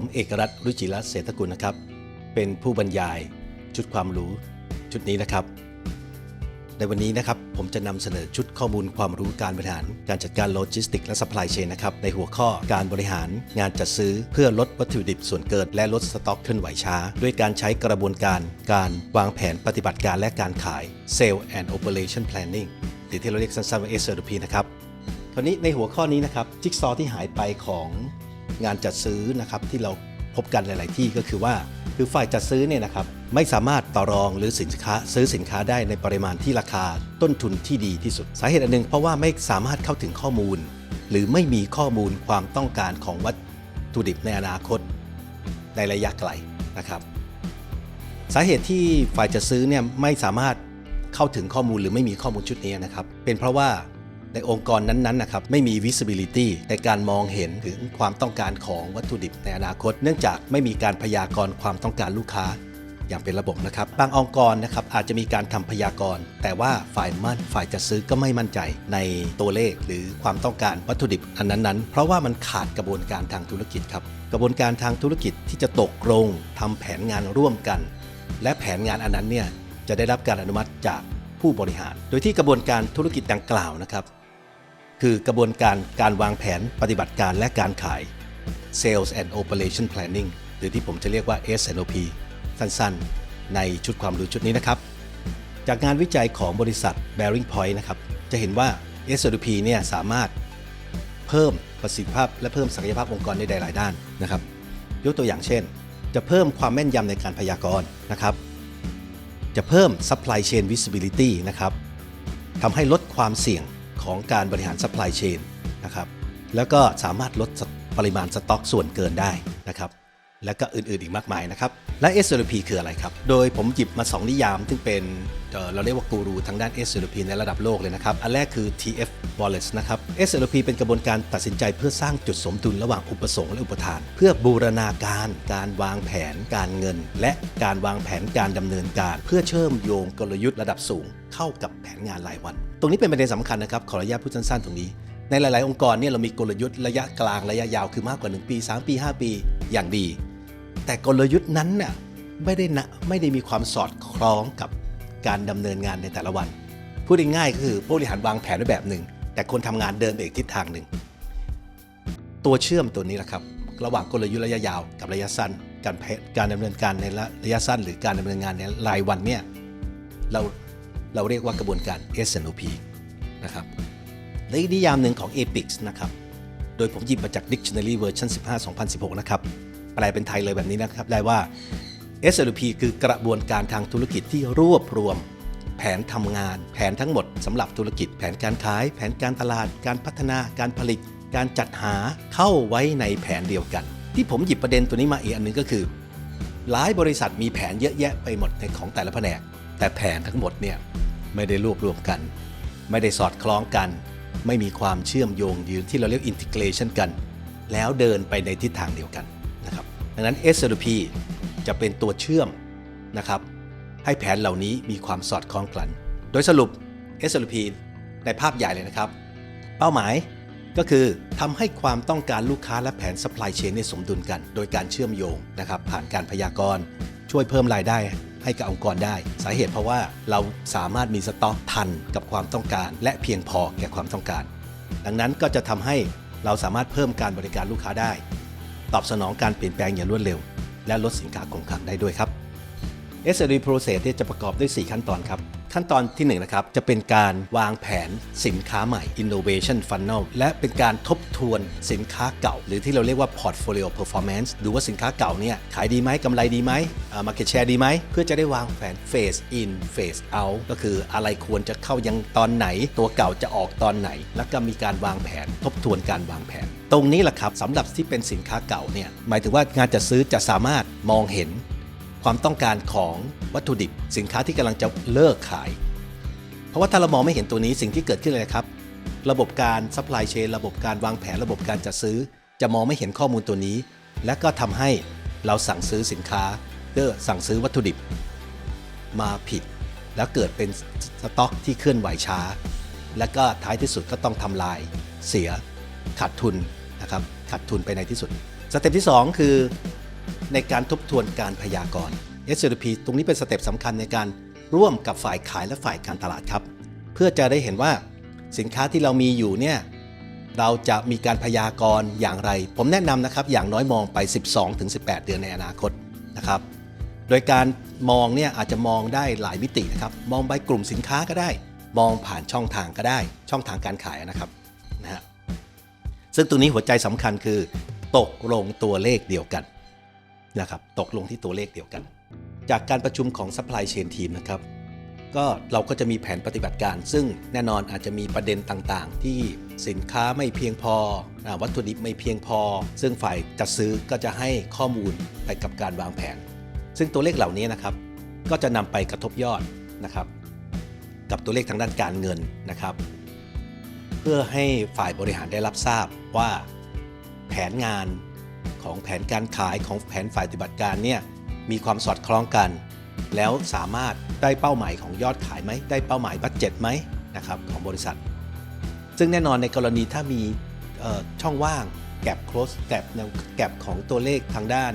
ผมเอกรัตน์รุจิรัตน์เศรษฐกุลนะครับ เป็นผู้บรรยายชุดความรู้ชุดนี้นะครับ ในวันนี้นะครับผมจะนำเสนอชุดข้อมูลความรู้การบริหาร การจัดการโลจิสติกและ supply chain นะครับในหัวข้อการบริหารงานจัดซื้อเพื่อลดวัตถุดิบส่วนเกินและลดสต็อกเคลื่อนไหวช้า ด้วยการใช้กระบวนการการวางแผนปฏิบัติการและการขาย Sale and Operation Planning หรือที่เราเรียกสั้นๆว่า SLP นะครับคราวนี้ในหัวข้อนี้นะครับจิ๊กซอที่หายไปของ งานจัดซื้อนะครับที่เราพบกันหลาย ๆ ที่ก็คือว่าคือฝ่ายจัดซื้อเนี่ยนะครับไม่สามารถต่อรองหรือสินค้าซื้อสินค้าได้ในปริมาณที่ราคาต้นทุนที่ดีที่สุด สาเหตุอันหนึ่งเพราะว่าไม่สามารถเข้าถึงข้อมูล หรือไม่มีข้อมูลความต้องการของวัตถุดิบในอนาคต ในระยะไกลนะครับ สาเหตุที่ฝ่ายจัดซื้อเนี่ยไม่สามารถเข้าถึงข้อมูลหรือไม่มีข้อมูลชุดนี้นะครับ เป็นเพราะว่า ในองค์กรนั้นๆนะครับไม่มี visibility ในการมองเห็นถึงความต้องการของวัตถุดิบในอนาคต เนื่องจากไม่มีการพยากรณ์ความต้องการลูกค้า อย่างเป็นระบบนะครับบางองค์กรนะครับอาจจะมีการทำพยากรณ์ แต่ว่าฝ่ายมั่นฝ่ายจัดซื้อก็ไม่มั่นใจในตัวเลขหรือความต้องการวัตถุดิบอันนั้นๆ เพราะว่ามันขาดกระบวนการทางธุรกิจครับกระบวนการทางธุรกิจที่จะตกลงทำแผนงานร่วมกัน และแผนงานอันนั้นเนี่ยจะได้รับการอนุมัติจากผู้บริหาร โดยที่กระบวนการธุรกิจดังกล่าวนะครับ คือกระบวนการการวางแผนปฏิบัติการและการขาย Sales and Operation Planning หรือที่ผมจะเรียกว่า S&OP สั้นๆ ในชุดความรู้ชุดนี้นะครับ จากงานวิจัยของบริษัท Bearing Point นะครับ จะเห็นว่า S&OP เนี่ยสามารถเพิ่มประสิทธิภาพ และเพิ่มศักยภาพองค์กรได้หลายด้านนะครับ ยกตัวอย่างเช่น จะเพิ่มความแม่นยำในการพยากรณ์นะครับ จะเพิ่ม supply chain visibility นะครับทำให้ลดความเสี่ยง ของการบริหารซัพพลายเชนนะครับแล้วก็สามารถลดปริมาณสต็อกส่วนเกินได้นะครับ และก็อื่นๆอีกมากมายนะครับ และ SLP คืออะไรครับ โดยผมหยิบมา 2 นิยาม ซึ่งเป็นเราเรียกว่ากูรูทางด้าน SLP ในระดับโลกเลยนะครับ อันแรกคือ TF Wallace นะครับ SLP เป็นกระบวนการตัดสินใจเพื่อสร้างจุดสมดุลระหว่างอุปสงค์และอุปทาน เพื่อบูรณาการ การวางแผน การเงิน และการวางแผนการดำเนินการ เพื่อเชื่อมโยงกลยุทธ์ระดับสูง เข้ากับแผนงานรายวัน ตรงนี้เป็นประเด็นสำคัญนะครับขออนุญาตพูดสั้นๆตรงนี้ในหลาย ๆ องค์กรเนี่ยเรามีกลยุทธ์ระยะกลางระยะยาวคือมากกว่า 1 ปี 3 ปี 5 ปี อย่างดี แต่กลยุทธ์นั้นน่ะไม่ได้นะไม่ได้มีความสอดคล้องกับการดำเนินงานในแต่ละวัน พูดง่ายๆก็คือผู้บริหารวางแผนไว้แบบหนึ่ง แต่คนทำงานเดินไปอีกทิศทางหนึ่ง ตัวเชื่อมตัวนี้แหละครับ ระหว่างกลยุทธ์ระยะยาวกับระยะสั้น การแผนการดำเนินการในระยะสั้น หรือการดำเนินงานในรายวันเนี่ยเราเราเรียกว่ากระบวนการ S&OP นะครับและอีกนิยามหนึ่งของ APIX นะครับ โดยผมหยิบมาจาก Dictionary Version 15 2016 นะครับ แปลเป็นไทยเลยแบบนี้นะครับได้ว่า SLP คือกระบวนการทางธุรกิจที่รวบรวม แผนทำงาน แผนทั้งหมดสำหรับธุรกิจ แผนการขาย แผนการตลาด การพัฒนา การผลิต การจัดหาเข้าไว้ในแผนเดียวกัน ที่ผมหยิบประเด็นตัวนี้มาอีกอันหนึงก็คือ หลายบริษัทมีแผนเยอะแยะไปหมดในของแต่ละแผนก แต่แผนทั้งหมดเนี่ยไม่ได้รวบรวมกัน ไม่ได้สอดคล้องกัน ไม่มีความเชื่อมโยงยู่ที่เราเรียกอินทิเกรชันกัน แล้วเดินไปในทิศทางเดียวกัน ดังนั้น SLP จะเป็นตัวเชื่อมนะครับให้แผนเหล่านี้มีความสอดคล้องกันโดยสรุป SLP ในภาพใหญ่เลยนะครับ เป้าหมายก็คือทำให้ความต้องการลูกค้าและแผน supply chain เนี่ยสมดุลกัน โดยการเชื่อมโยงนะครับผ่านการพยากรณ์ ช่วยเพิ่มรายได้ให้กับองค์กรได้ สาเหตุเพราะว่าเราสามารถมีสต็อกทันกับความต้องการ และเพียงพอแก่ความต้องการ ดังนั้นก็จะทำให้เราสามารถเพิ่มการบริการลูกค้าได้ ตอบสนองการเปลี่ยนแปลงอย่างรวดเร็ว และลดสินค้าคงคลังได้ด้วยครับ SLD process จะประกอบด้วย 4 ขั้นตอนครับ ขั้นตอนที่1นนะครับจะเป็นการวางแผนสินค้าใหม่ innovation funnel และเป็นการทบทวนสินค้าเก่า หรือที่เราเรียกว่า portfolio performance ดูว่าสินค้าเก่าเนี่ยขายดีไหมกำไรดีไหมอ่า market share ดีไหม เพื่อจะได้วางแผน phase in phase out ก็คืออะไรควรจะเข้ายังตอนไหน ตัวเก่าจะออกตอนไหน แล้วก็มีการวางแผนทบทวนการวางแผน ตรงนี้แหละครับสำหรับที่เป็นสินค้าเก่าเนี่ยหมายถึงว่างานจัดซื้อจะสามารถมองเห็น ความต้องการของวัตถุดิบ สินค้าที่กำลังจะเลิกขาย เพราะว่าถ้าเรามองไม่เห็นตัวนี้สิ่งที่เกิดขึ้นเลยครับ ระบบการซัพพลายเชนระบบการวางแผนระบบการจัดซื้อ จะมองไม่เห็นข้อมูลตัวนี้ และก็ทำให้เราสั่งซื้อสินค้าเพื่อสั่งซื้อวัตถุดิบ มาผิด แล้วเกิดเป็นสต็อกที่เคลื่อนไหวช้า และก็ท้ายที่สุดก็ต้องทำลาย เสียขาดทุนนะครับขาดทุนไปในที่สุดสเต็ปที่ 2 คือ ในการทบทวนการพยากรณ์ S&P ตรงนี้เป็นสเต็ปสำคัญในการร่วมกับฝ่ายขายและฝ่ายการตลาดครับ เพื่อจะได้เห็นว่าสินค้าที่เรามีอยู่เนี่ยเราจะมีการพยากรณ์อย่างไร ผมแนะนำนะครับอย่างน้อยมองไป 12-18 เดือนในอนาคตนะครับโดยการมองเนี่ยอาจจะมองได้หลายมิตินะครับ มองไปกลุ่มสินค้าก็ได้ มองผ่านช่องทางก็ได้ ช่องทางการขายนะครับนะฮะซึ่งตรงนี้หัวใจสำคัญคือ ตกลงตัวเลขเดียวกัน นะครับตกลงที่ตัวเลขเดียวกัน จากการประชุมของ supply chain team นะครับก็เราก็จะมีแผนปฏิบัติการ ซึ่งแน่นอนอาจจะมีประเด็นต่างๆ ที่สินค้าไม่เพียงพออวัตถุดิบไม่เพียงพอ ซึ่งฝ่ายจัดซื้อก็จะให้ข้อมูลไปกับการวางแผน ซึ่งตัวเลขเหล่านี้นะครับ ก็จะนำไปกระทบยอดนะครับ กับตัวเลขทางด้านการเงินนะครับ เพื่อให้ฝ่ายบริหารได้รับทราบว่า แผนงาน ของแผนการขายของแผนฝ่ายปฏิบัติการเนี่ยมีความสอดคล้องกัน แล้วสามารถได้เป้าหมายของยอดขายไหมได้เป้าหมายบัตเจ็ตไหมนะครับของบริษัท ซึ่งแน่นอนในกรณีถ้ามีช่องว่างแกลบ close แกลบแนวแกลบของตัวเลขทางด้าน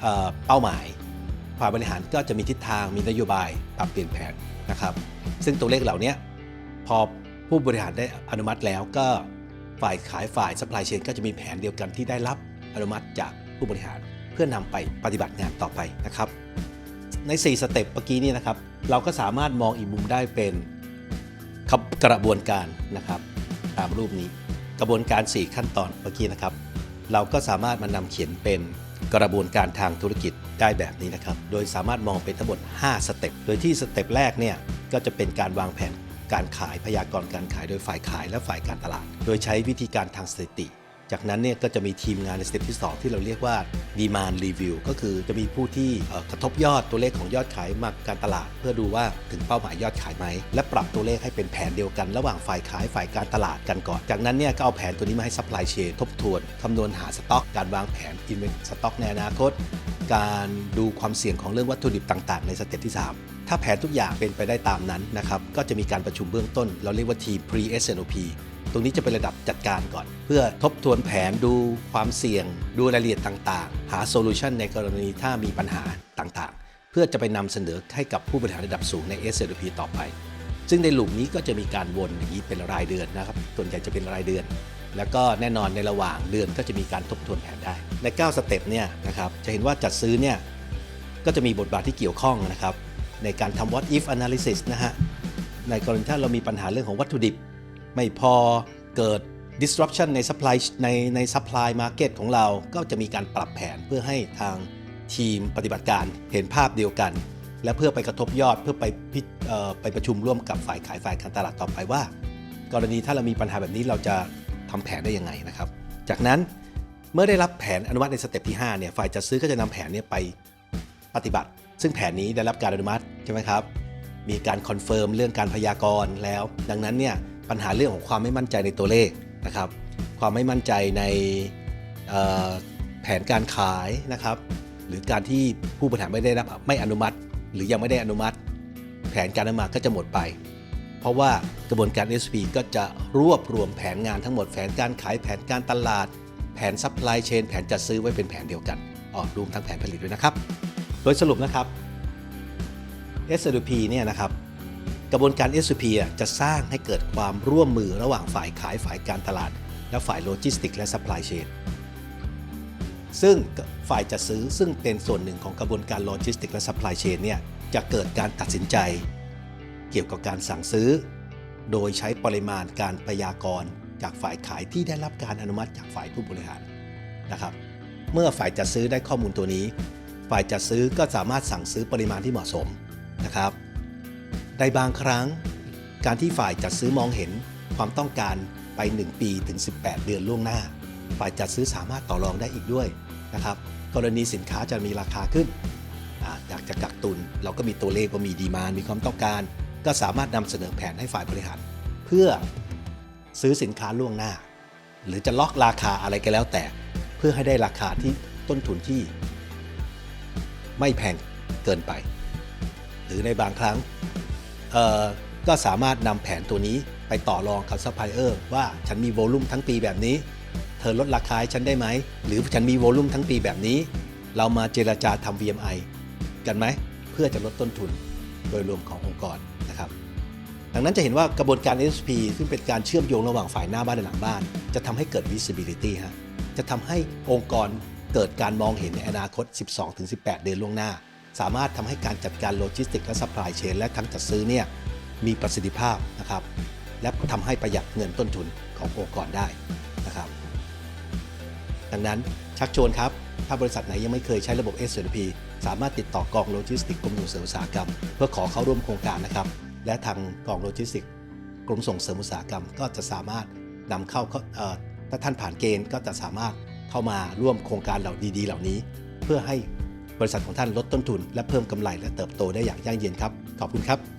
เเป้าหมายฝ่ายบริหารก็จะมีทิศทางมีนโยบายปรับเปลี่ยนแผนนะครับ ซึ่งตัวเลขเหล่านี้พอผู้บริหารได้อนุมัติแล้วก็ ฝ่ายขายฝ่าย supply chain ก็จะมีแผนเดียวกันที่ได้รับอนุมัติจากผู้บริหาร เพื่อนำไปปฏิบัติงานต่อไปนะครับ ใน 4 สเต็ปเมื่อกี้นี่นะครับ เราก็สามารถมองอีกมุมได้เป็นรกระบวนการนะครับ ตามรูปนี้กระบวนการ 4 ขั้นตอนเมื่อกี้นะครับ เราก็สามารถมานำเขียนเป็นกระบวนการทางธุรกิจได้แบบนี้นะครับ โดยสามารถมองเป็นทั้งหมด 5 สเต็ป โดยที่สเต็ปแรกเนี่ยก็จะเป็นการวางแผน การขายพยากรณ์การขายโดยฝ่ายขายและฝ่ายการตลาด โดยใช้วิธีการทางสถิติ จากนั้นเนี่ยก็จะมีทีมงานในสเต็ปที่ 2 ที่เราเรียกว่า demand review ก็คือจะมีผู้ที่กระทบยอดตัวเลขของยอดขายมาการตลาด เพื่อดูว่าถึงเป้าหมายยอดขายไหม และปรับตัวเลขให้เป็นแผนเดียวกัน ระหว่างฝ่ายขายฝ่ายการตลาดกันก่อน จากนั้นเนี่ยก็เอาแผนตัวนี้มาให้ supply chain ทบทวนคำนวณหาสต็อก การวางแผน invent สต็อกในอนาคต การดูความเสี่ยงของเรื่องวัตถุดิบต่าง ๆ ในสเต็ปที่ 3 ถ้าแผนทุกอย่างเป็นไปได้ตามนั้นนะครับ ก็จะมีการประชุมเบื้องต้น เราเรียกว่า T pre SNOP ตรงนี้จะเป็นระดับจัดการก่อน เพื่อทบทวนแผนดูความเสี่ยง ดูรายละเอียดต่างๆ หาโซลูชันในกรณีถ้ามีปัญหาต่างๆ เพื่อจะไปนำเสนอให้กับผู้บริหารระดับสูงใน SNOP ต่อไป ซึ่งในหลุมนี้ก็จะมีการวนอย่างนี้เป็นรายเดือนนะครับส่วนใหญ่จะเป็นรายเดือน แล้วก็แน่นอนในระหว่างเดือนก็จะมีการทบทวนแผนได้ ใน 9 สเต็ปเนี่ยนะครับจะเห็นว่าจัดซื้อเนี่ยก็จะมีบทบาทที่เกี่ยวข้องนะครับ ในการทำ what if analysis นะฮะ ในกรณีถ้าเรามีปัญหาเรื่องของวัตถุดิบ ไม่พอเกิด disruption ใน supply ในใน supply market ของเราก็จะมีการปรับแผนเพื่อให้ทางทีมปฏิบัติการเห็นภาพเดียวกัน และเพื่อไปกระทบยอดเพื่อไปพิเอ่อไปประชุมร่วมกับฝ่ายขายฝ่ายการตลาดต่อไปว่า กรณีถ้าเรามีปัญหาแบบนี้เราจะทำแผนได้ยังไงนะครับ จากนั้นเมื่อได้รับแผนอนุมัติในสเต็ปที่5เนี่ยฝ่ายจัดซื้อก็จะนำแผนเนี้ไปปฏิบัติ ซึ่งแผนนี้ได้รับการอนุมัติใช่ไหมครับ มีการคอนเฟิร์มเรื่องการพยากรณ์แล้ว ดังนั้นเนี่ยปัญหาเรื่องของความไม่มั่นใจในตัวเลขนะครับ ความไม่มั่นใจในแผนการขายนะครับ หรือการที่ผู้บริหารไม่ได้รับไม่อนุมัติ หรือยังไม่ได้อนุมัติ แผนการอนุมัติก็จะหมดไป เพราะว่ากระบวนการ SP ก็จะรวบรวมแผนงานทั้งหมดแผนการขายแผนการตลาด แผนซัพพลายเชนแผนจัดซื้อไว้เป็นแผนเดียวกันอ๋อรวมทั้งแผนผลิตด้วยนะครับ โดยสรุปนะครับ S&P เนี่ยนะครับกระบวนการ S&P จะสร้างให้เกิดความร่วมมือระหว่างฝ่ายขายฝ่ายการตลาด และฝ่ายโลจิสติกและซัพพลายเชนซึ่งฝ่ายจัดซื้อซึ่งเป็นส่วนหนึ่งของกระบวนการโลจิสติกและซัพพลายเชนเนี่ยจะเกิดการตัดสินใจ เกี่ยวกับการสั่งซื้อ โดยใช้ปริมาณการพยากรณ์ จากฝ่ายขายที่ได้รับการอนุมัติจากฝ่ายผู้บริหารนะครับ เมื่อฝ่ายจัดซื้อได้ข้อมูลตัวนี้ ฝ่ายจัดซื้อก็สามารถสั่งซื้อปริมาณที่เหมาะสมนะครับ ในบางครั้ง การที่ฝ่ายจัดซื้อมองเห็นความต้องการไป 1 ปีถึง 18 เดือนล่วงหน้า ฝ่ายจัดซื้อสามารถต่อรองได้อีกด้วยนะครับกรณีสินค้าจะมีราคาขึ้นอยากจะกักตุน เราก็มีตัวเลขว่ามีดีมานมีความต้องการ ก็สามารถนำเสนอแผนให้ฝ่ายบริหาร เพื่อซื้อสินค้าล่วงหน้า หรือจะล็อกราคาอะไรก็แล้วแต่ เพื่อให้ได้ราคาที่ต้นทุนที่ ไม่แพงเกินไป หรือในบางครั้งก็สามารถนำแผนตัวนี้ไปต่อรองกับซัพพลายเออร์ว่าฉันมีโวลุ่มทั้งปีแบบนี้ถธอลดราคาให้ฉันได้ไหม หรือฉันมีโวลุ่มทั้งปีแบบนี้ เรามาเจราจาทำ VMI กันไหม เพื่อจะลดต้นทุนโดยรวมขององค์กรนะครับ ดังนั้นจะเห็นว่ากระบวนการ SP ซึ่งเป็นการเชื่อมโยงระหว่างฝ่ายหน้าบ้านและหลังบ้าน จะทำให้เกิด visibility ฮะจะทำให้องค์กร เกิดการมองเห็นในอนาคต 12-18 เดือนล่วงหน้า สามารถทำให้การจัดการโลจิสติกและ supply chain และทั้งจัดซื้อเนี่ยมีประสิทธิภาพนะครับ และทำให้ประหยัดเงินต้นทุนขององค์กรได้นะครับ ดังนั้นชักชวนครับ ถ้าบริษัทไหนยังไม่เคยใช้ระบบ S&P สามารถติดต่อกองโลจิสติกกรมส่งเสริมอุตสาหกรรม เพื่อขอเข้าร่วมโครงการนะครับ และทางกองโลจิสติกกรมส่งเสริมอุตสาหกรรม ก็จะสามารถนำเข้าถ้าท่านผ่านเกณฑ์ก็จะสามารถ เข้ามาร่วมโครงการเหล่าดีๆ เหล่านี้ เพื่อให้บริษัทของท่านลดต้นทุน และเพิ่มกำไรและเติบโตได้อย่างยั่งยืนครับ ขอบคุณครับ